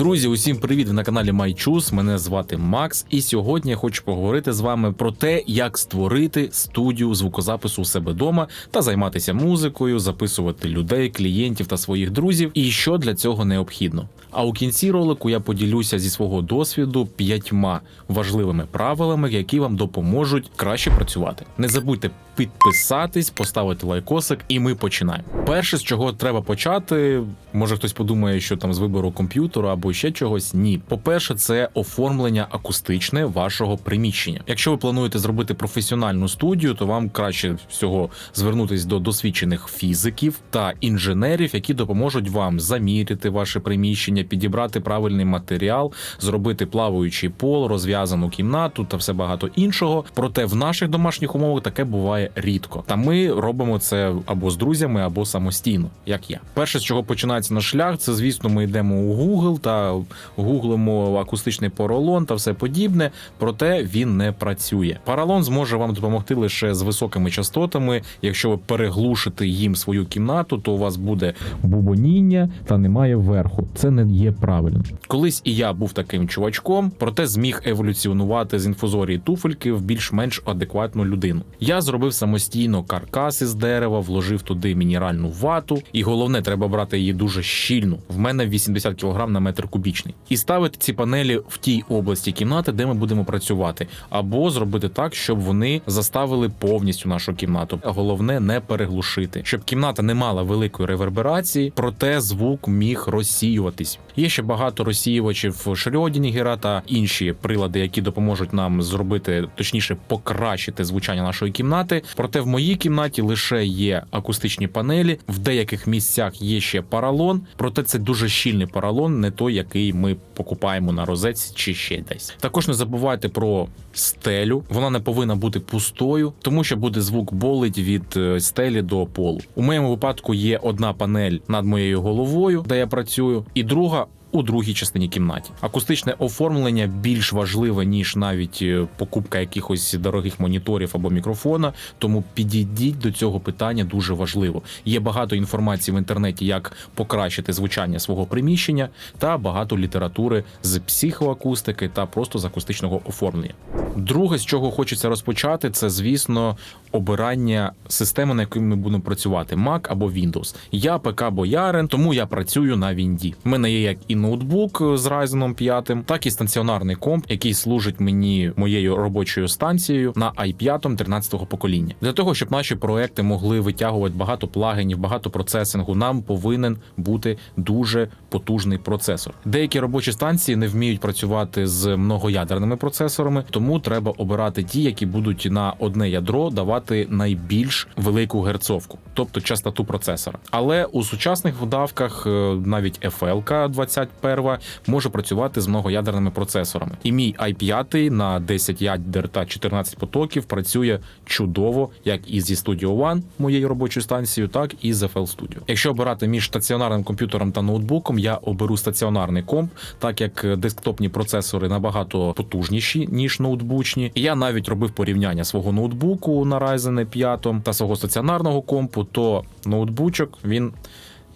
Друзі, усім привіт! Ви на каналі MyChus. Мене звати Макс, і сьогодні я хочу поговорити з вами про те, як створити студію звукозапису у себе вдома та займатися музикою, записувати людей, клієнтів та своїх друзів, і що для цього необхідно. А у кінці ролику я поділюся зі свого досвіду п'ятьма важливими правилами, які вам допоможуть краще працювати. Не забудьте підписатись, поставити лайкосик, і ми починаємо. Перше, з чого треба почати, може хтось подумає, що там з вибору комп'ютеру або ще чогось. Ні, по-перше, це оформлення акустичне вашого приміщення. Якщо ви плануєте зробити професіональну студію, то вам краще всього звернутись до досвідчених фізиків та інженерів, які допоможуть вам заміряти ваше приміщення, підібрати правильний матеріал, зробити плаваючий пол, розв'язану кімнату та все багато іншого. Проте в наших домашніх умовах таке буває рідко. Та ми робимо це або з друзями, або самостійно, як я. Перше, з чого починається наш шлях, це звісно, ми йдемо у Google та гуглимо акустичний поролон та все подібне. Проте він не працює. Паралон зможе вам допомогти лише з високими частотами. Якщо ви переглушите їм свою кімнату, то у вас буде бубоніння та немає верху. Це не є правильно. Колись і я був таким чувачком, проте зміг еволюціонувати з інфузорії туфельки в більш-менш адекватну людину. Я зробив самостійно каркас із дерева, вложив туди мінеральну вату, і головне, треба брати її дуже щільну. В мене 80 кг на метр кубічний, і ставити ці панелі в тій області кімнати, де ми будемо працювати, або зробити так, щоб вони заставили повністю нашу кімнату. А Головне не переглушити, щоб кімната не мала великої реверберації, проте звук міг розсіюватись. Є ще багато розсіювачів Шрёдінгера та інші прилади, які допоможуть нам зробити, точніше, покращити звучання нашої кімнати. Проте в моїй кімнаті лише є акустичні панелі, в деяких місцях є ще паралон, проте це дуже щільний паралон, не той, який ми покупаємо на розетці чи ще десь. Також не забувайте про стелю, вона не повинна бути пустою, тому що буде звук болить від е, стелі до полу. У моєму випадку є одна панель над моєю головою, де я працюю, і друга. У другій частині кімнаті акустичне оформлення більш важливе ніж навіть е, покупка якихось дорогих моніторів або мікрофона. Тому підійдіть до цього питання дуже важливо. Є багато інформації в інтернеті, як покращити звучання свого приміщення, та багато літератури з психоакустики та просто з акустичного оформлення. Друге, з чого хочеться розпочати, це звісно обирання системи, на якій ми будемо працювати: Mac або Windows. Я ПК боярин, тому я працюю на Вінді. У мене є як і ноутбук з Ryzen 5, так і станціонарний комп, який служить мені моєю робочою станцією на i5 13-го покоління. Для того щоб наші проекти могли витягувати багато плагінів, багато процесингу, нам повинен бути дуже потужний процесор. Деякі робочі станції не вміють працювати з многоядерними процесорами, тому треба обирати ті, які будуть на одне ядро давати найбільш велику герцовку, тобто частоту процесора. Але у сучасних вдавках е, навіть FLK 20 перва може працювати з многоядерними процесорами. І мій i5 на 10 ядер та 14 потоків працює чудово, як і зі Studio One, моєю робочою станцією, так і з FL Studio. Якщо обирати між стаціонарним комп'ютером та ноутбуком, я оберу стаціонарний комп, так як десктопні процесори набагато потужніші ніж ноутбучні. І Я навіть робив порівняння свого ноутбуку на Ryzen 5 та свого стаціонарного компу, то ноутбучок він.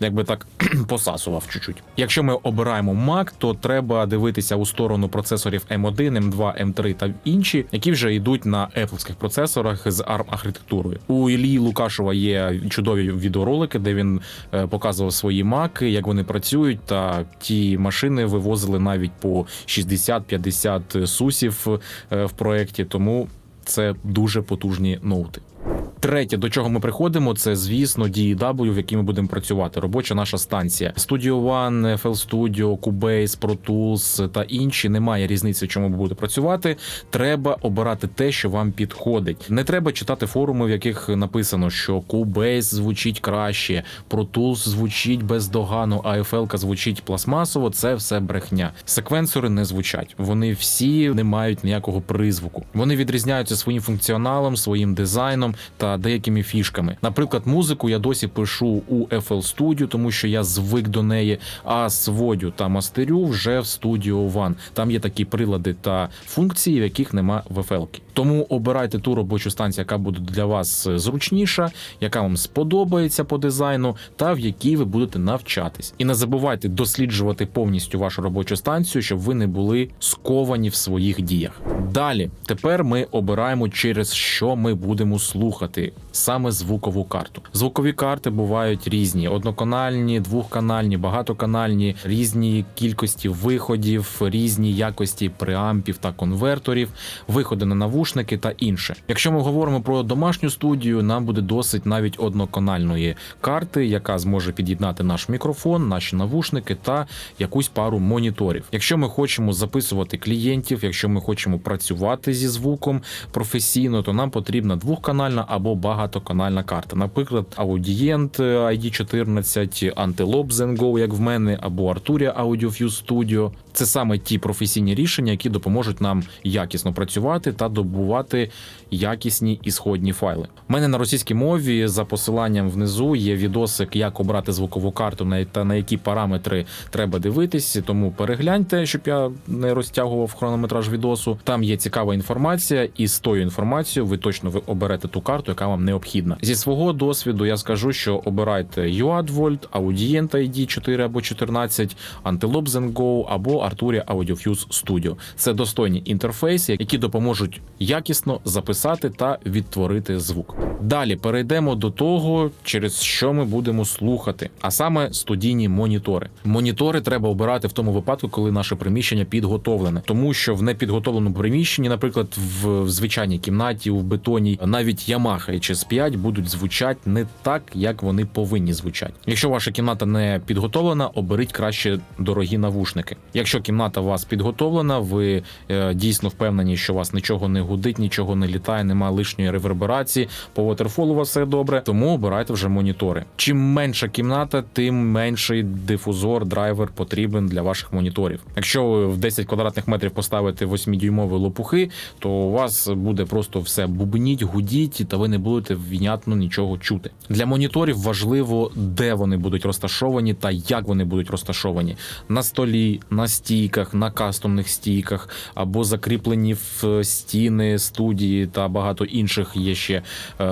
Якби так посасував чуть-чуть. Якщо ми обираємо Mac, то треба дивитися у сторону процесорів M1, M2, M3 та інші, які вже йдуть на Apple процесорах з ARM архітектурою. У Іллі Лукашова є чудові відеоролики, де він е, показував свої маки, як вони працюють. Та ті машини вивозили навіть по 60-50 сусів е, в проєкті, тому це дуже потужні ноути. Третє, до чого ми приходимо, це звісно DAW, в якій ми будемо працювати. Робоча наша станція. Studio One, FL Studio, Cubase, Pro Tools та інші. Немає різниці, чому ви будете працювати. Треба обирати те, що вам підходить. Не треба читати форуми, в яких написано, що Cubase звучить краще, Pro Tools звучить бездоганно, а FL звучить пластмасово. Це все брехня. Секвенсори не звучать. Вони всі не мають ніякого призвуку. Вони відрізняються своїм функціоналом, своїм дизайном та деякими фішками. Наприклад, музику я досі пишу у FL Studio, тому що я звик до неї, а сводю та мастерю вже в Studio One. Там є такі прилади та функції, в яких нема в FL. Тому обирайте ту робочу станцію, яка буде для вас зручніша, яка вам сподобається по дизайну, та в якій ви будете навчатись. І не забувайте досліджувати повністю вашу робочу станцію, щоб ви не були сковані в своїх діях. Далі, тепер ми обираємо, через що ми будемо слухати саме звукову карту. Звукові карти бувають різні: одноканальні, двохканальні, багатоканальні, різні кількості виходів, різні якості преампів та конверторів, виходи на навушники та інше. Якщо ми говоримо про домашню студію, нам буде досить навіть одноканальної карти, яка зможе під'єднати наш мікрофон, наші навушники та якусь пару моніторів. Якщо ми хочемо записувати клієнтів, якщо ми хочемо працювати зі звуком професійно, то нам потрібна двохканальна або багатоканальна карта. Наприклад, Audient ID14, Antelope Zengo, як в мене, або Arturia AudioFuse Studio. Це саме ті професійні рішення, які допоможуть нам якісно працювати та добувати якісні ісходні файли. У мене на російській мові за посиланням внизу є відосик, як обрати звукову карту та на які параметри треба дивитись. Тому перегляньте, щоб я не розтягував хронометраж відосу. Там є цікава інформація, і з тою інформацією ви точно оберете ту карту, яка вам необхідна. Зі свого досвіду я скажу, що обирайте UADVolt, Audient ID 4 або 14, Antelope Zengo або Arturia AudioFuse Studio. Це достойні інтерфейси, які допоможуть якісно записати та відтворити звук. Далі перейдемо до того, через що ми будемо слухати, а саме студійні монітори. Монітори треба обирати в тому випадку, коли наше приміщення підготовлене, тому що в непідготовленому приміщенні, наприклад, в звичайній кімнаті, в бетоні, навіть Yamaha HS5 будуть звучати не так, як вони повинні звучати. Якщо ваша кімната не підготовлена, оберіть краще дорогі навушники. Якщо кімната у вас підготовлена, ви е, дійсно впевнені, що у вас нічого не гудить, нічого не літає, немає лишньої реверберації. По waterfall у вас все добре, тому обирайте вже монітори. Чим менша кімната, тим менший дифузор, драйвер потрібен для ваших моніторів. Якщо ви в 10 квадратних метрів поставите 8-дюймові лопухи, то у вас буде просто все бубніть, гудіть, та ви не будете внятно нічого чути. Для моніторів важливо, де вони будуть розташовані та як вони будуть розташовані на столі, на стійках, на кастомних стійках або закріплені в е, стіни студії та багато інших є ще е,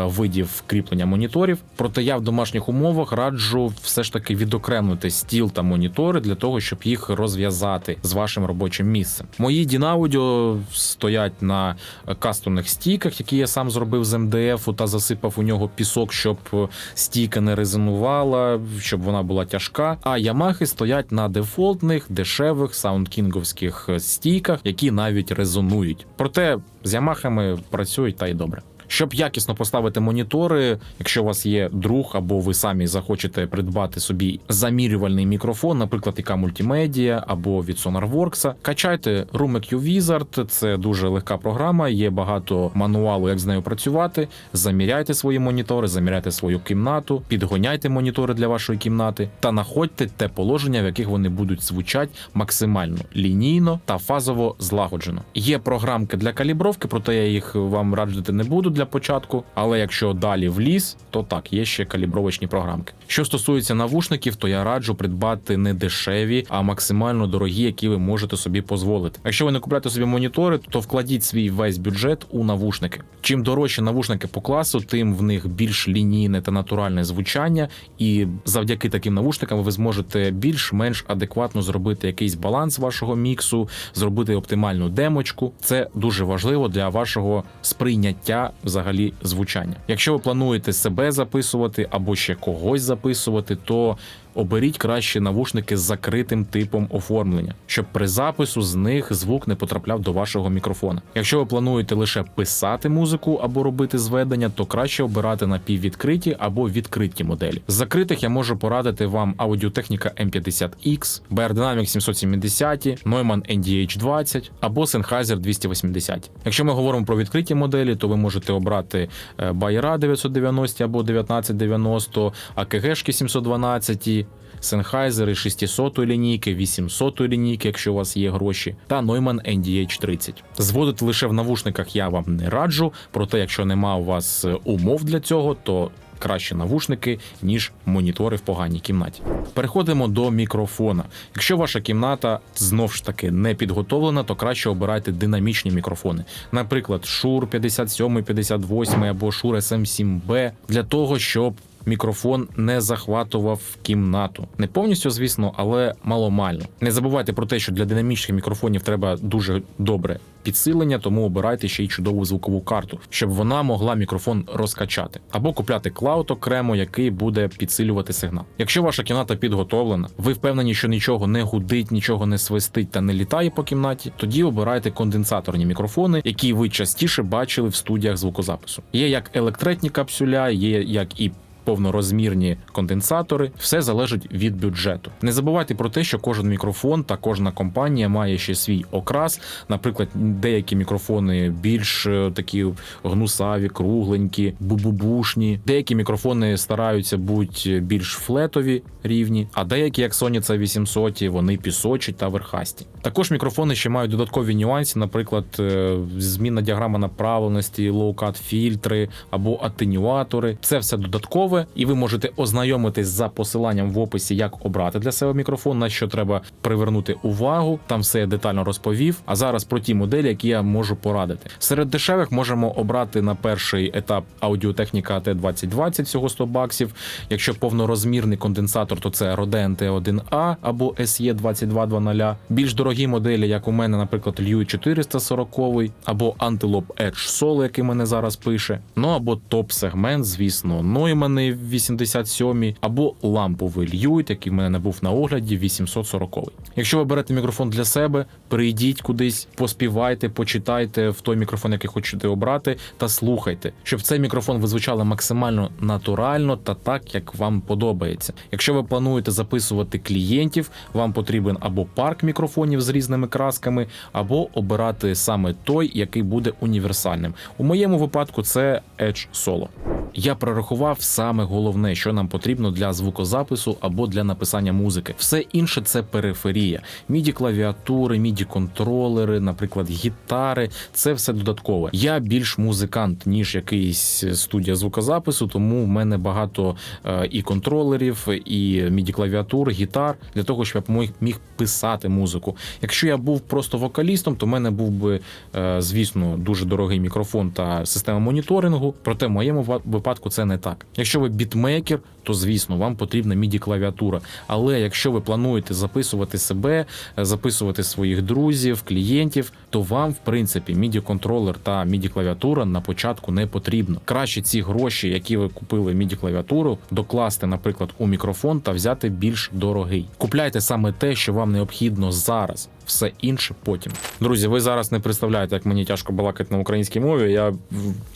видів кріплення моніторів. Проте я в домашніх умовах раджу все ж таки відокремити стіл та монітори для того, щоб їх розв'язати з вашим робочим місцем. Мої Дінаудіо стоять на кастомних стійках, які я сам зробив з МДФ та засипав у нього пісок, щоб е, стійка не резонувала, щоб вона була тяжка. А Ямахи стоять на дефолтних, дешевих саундкінговських стійках, які навіть резонують. Проте з Ямахами працюють та й добре. Щоб якісно поставити монітори, якщо у вас є друг або ви самі захочете придбати собі замірювальний мікрофон, наприклад, яка мультимедіа або від SonarWorks, качайте Rumek Wizard, це дуже легка програма, є багато мануалу, як з нею працювати. Заміряйте свої монітори, заміряйте свою кімнату, підгоняйте монітори для вашої кімнати та находьте те положення, в яких вони будуть звучати максимально лінійно та фазово злагоджено. Є програмки для калібровки, проте я їх вам раджити не буду для початку. Але якщо далі в ліс, то так, є ще калібровочні програмки. Що стосується навушників, то я раджу придбати не дешеві, а максимально дорогі, які ви можете собі дозволити. Якщо ви не купляєте собі монітори, то вкладіть свій весь бюджет у навушники. Чим дорожчі навушники по класу, тим в них більш лінійне та натуральне звучання, і завдяки таким навушникам ви зможете більш-менш адекватно зробити якийсь баланс вашого міксу, зробити оптимальну демочку. Це дуже важливо для вашого сприйняття взагалі звучання. Якщо ви плануєте себе записувати або ще когось записувати, то оберіть краще навушники з закритим типом оформлення, щоб при запису з них звук не потрапляв до вашого мікрофона. Якщо ви плануєте лише писати музику або робити зведення, то краще обирати напіввідкриті або відкриті моделі. З закритих я можу порадити вам Audio-Technica M50X, BR Dynamic 770, Neumann NDH20 або Sennheiser 280. Якщо ми говоримо про відкриті моделі, то ви можете обрати е, Байера 990 або 1990, AKG 712, Sennheiser 600 лінійки, 800 лінійки, якщо у вас є гроші, та Neumann NDH30. Зводити лише в навушниках я вам не раджу, проте, якщо нема у вас е, умов для цього, то краще навушники, ніж монітори в поганій кімнаті. Переходимо до мікрофона. Якщо ваша кімната знов ж таки не підготовлена, то краще обирайте динамічні мікрофони. Наприклад, Shure 57, 58 або Shure SM7B для того, щоб Мікрофон не захватував кімнату. Не повністю, звісно, але маломально. Не забувайте про те, що для динамічних мікрофонів треба дуже добре підсилення, тому обирайте ще й чудову звукову карту, щоб вона могла мікрофон розкачати, або купляти клауд окремо, який буде підсилювати сигнал. Якщо ваша кімната підготовлена, ви впевнені, що нічого не гудить, нічого не свистить та не літає по кімнаті, тоді обирайте конденсаторні мікрофони, які ви частіше бачили в студіях звукозапису. Є як електретні капсуля, є як і повнорозмірні конденсатори, все залежить від бюджету. Не забувайте про те, що кожен мікрофон та кожна компанія має ще свій окрас. Наприклад, деякі мікрофони більш е, такі гнусаві, кругленькі, бубубушні. Деякі мікрофони стараються бути більш флетові рівні, а деякі, як Sony c 800, вони пісочі та верхасті. Також мікрофони ще мають додаткові нюанси, наприклад, е, змінна діаграма направленості, лоукат фільтри або атенюатори. Це все додатково готове, і ви можете ознайомитись за посиланням в описі, як обрати для себе мікрофон, на що треба привернути увагу. Там все я детально розповів. А зараз про ті моделі, які я можу порадити. Серед дешевих можемо обрати на перший етап аудіотехніка AT2020, всього 100 баксів. Якщо повнорозмірний конденсатор, то це Roden T1A або SE 2220. Більш дорогі моделі, як у мене, наприклад, Liu 440 або Antelope Edge Solo, який мене зараз пише. Ну або топ-сегмент, звісно, Neumann червоний 87 або ламповий Льюіт, який в мене не був на огляді, 840. Якщо ви берете мікрофон для себе, прийдіть кудись, поспівайте, почитайте в той мікрофон, який хочете обрати, та слухайте, щоб цей мікрофон ви звучали максимально натурально та так, як вам подобається. Якщо ви плануєте записувати клієнтів, вам потрібен або парк мікрофонів з різними красками, або обирати саме той, який буде універсальним. У моєму випадку це Edge Solo. Я прорахував саме головне, що нам потрібно для звукозапису або для написання музики. Все інше це периферія. Міді клавіатури, міді контролери, наприклад, гітари це все додаткове. Я більш музикант, ніж якийсь студія звукозапису, тому в мене багато е, і контролерів, і міді клавіатур, гітар для того, щоб я міг писати музику. Якщо я був просто вокалістом, то в мене був би, е, звісно, дуже дорогий мікрофон та система моніторингу. Проте в моєму випадку це не так. Якщо ви бітмейкер, то звісно вам потрібна міді клавіатура. Але якщо ви плануєте записувати себе, е, записувати своїх друзів, клієнтів, то вам, в принципі, міді контролер та міді клавіатура на початку не потрібно. Краще ці гроші, які ви купили міді клавіатуру, докласти, наприклад, у мікрофон та взяти більш дорогий. Купляйте саме те, що вам необхідно зараз все інше потім. Друзі, ви зараз не представляєте, як мені тяжко балакати на українській мові. Я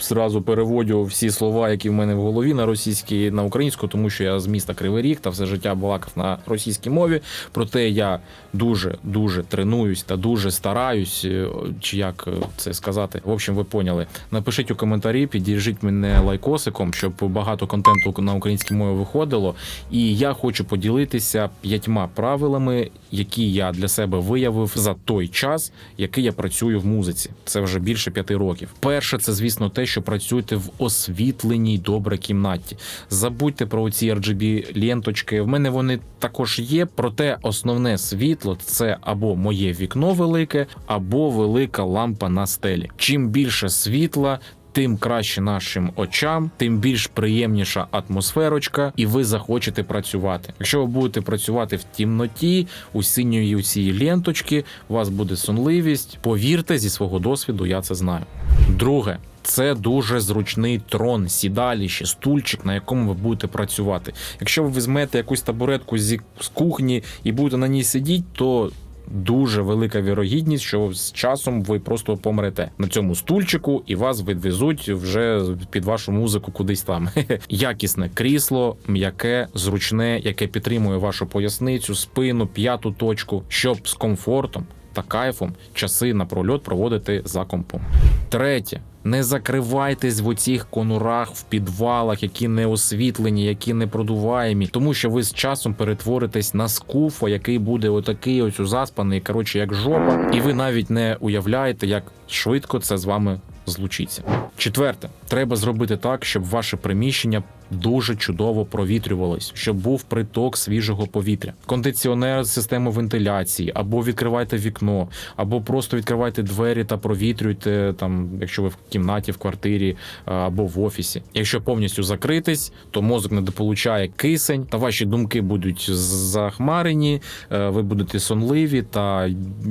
зразу переводю всі слова, які в мене в голові на російській на українську, тому що я з міста Кривий Ріг та все життя балакав на російській мові. Проте я дуже дуже тренуюсь та дуже стараюсь, е, чи як е, це сказати. В общем, ви поняли. Напишіть у коментарі, піддержіть мене лайкосиком, щоб багато контенту на українській мові виходило. І я хочу поділитися п'ятьма правилами, які я для себе виявив виявив за той час, який я працюю в музиці. Це вже більше п'яти років. Перше, це звісно те, що працюєте в освітленій добре кімнаті. Забудьте про ці RGB ленточки. В мене вони також є. Проте основне світло це або моє вікно велике, або велика лампа на стелі. Чим більше світла, тим краще нашим очам, тим більш приємніша атмосферочка, і ви захочете працювати. Якщо ви будете працювати в тімноті, у синьої цієї ленточки, у вас буде сонливість. Повірте, зі свого досвіду, я це знаю. Друге. Це дуже зручний трон, сідаліще, стульчик, на якому ви будете працювати. Якщо ви візьмете якусь табуретку з кухні і будете на ній сидіти, то дуже велика вірогідність, що з часом ви просто помрете на цьому стульчику, і вас відвезуть вже під вашу музику кудись там. Якісне крісло, м'яке, зручне, яке підтримує вашу поясницю, спину, п'яту точку, щоб з комфортом та кайфом часи на прольот проводити за компом. Третє Не закривайтесь в оцих конурах в підвалах, які не освітлені, які не продуваємі, тому що ви з часом перетворитесь на скуфа, який буде отакий ось заспаний, коротше, як жопа, і ви навіть не уявляєте, як швидко це з вами злучиться. Четверте, треба зробити так, щоб ваше приміщення дуже чудово провітрювалось, щоб був приток свіжого повітря. Кондиціонер з системи вентиляції, або відкривайте вікно, або просто відкривайте двері та провітрюйте там, якщо ви в кімнаті, в квартирі або в офісі. Якщо повністю закритись, то мозок не дополучає кисень, та ваші думки будуть захмарені, е, ви будете сонливі, та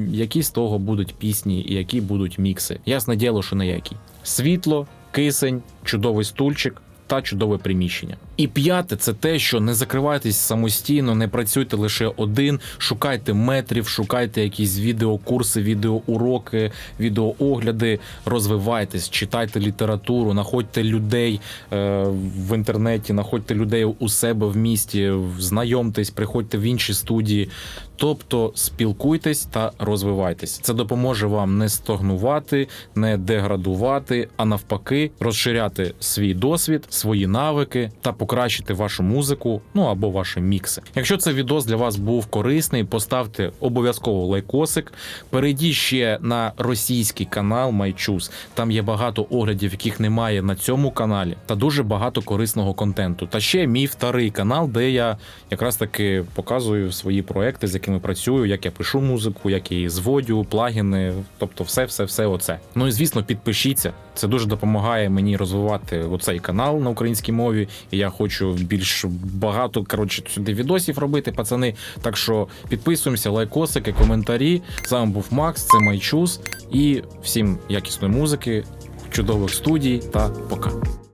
які з того будуть пісні і які будуть мікси. Ясне діло, що не які. Світло, кисень, чудовий стульчик. Та чудове приміщення. І п'яте це те, що не закривайтесь самостійно, не працюйте лише один, шукайте метрів, шукайте якісь відеокурси, відеоуроки, відеоогляди, розвивайтесь, читайте літературу, знаходьте людей е, в інтернеті, знаходьте людей у себе в місті, знайомтесь, приходьте в інші студії. Тобто спілкуйтесь та розвивайтесь. Це допоможе вам не стогнувати, не деградувати, а навпаки, розширяти свій досвід, свої навики та покращити вашу музику, ну або ваші мікси. Якщо цей відос для вас був корисний, поставте обов'язково лайкосик. Перейдіть ще на російський канал MyChoose. Там є багато оглядів, яких немає на цьому каналі, та дуже багато корисного контенту. Та ще мій вторий канал, де я якраз таки показую свої проекти, з якими працюю, як я пишу музику, як я її зводю, плагіни, тобто все, все, все оце. Ну і звісно, підпишіться. Це дуже допомагає мені розвивати оцей канал на українській мові. І я хочу більш багато коротше сюди відосів робити, пацани. Так що підписуємося, лайкосики, коментарі. З вами був Макс, це Майчус. І всім якісної музики, чудових студій та пока.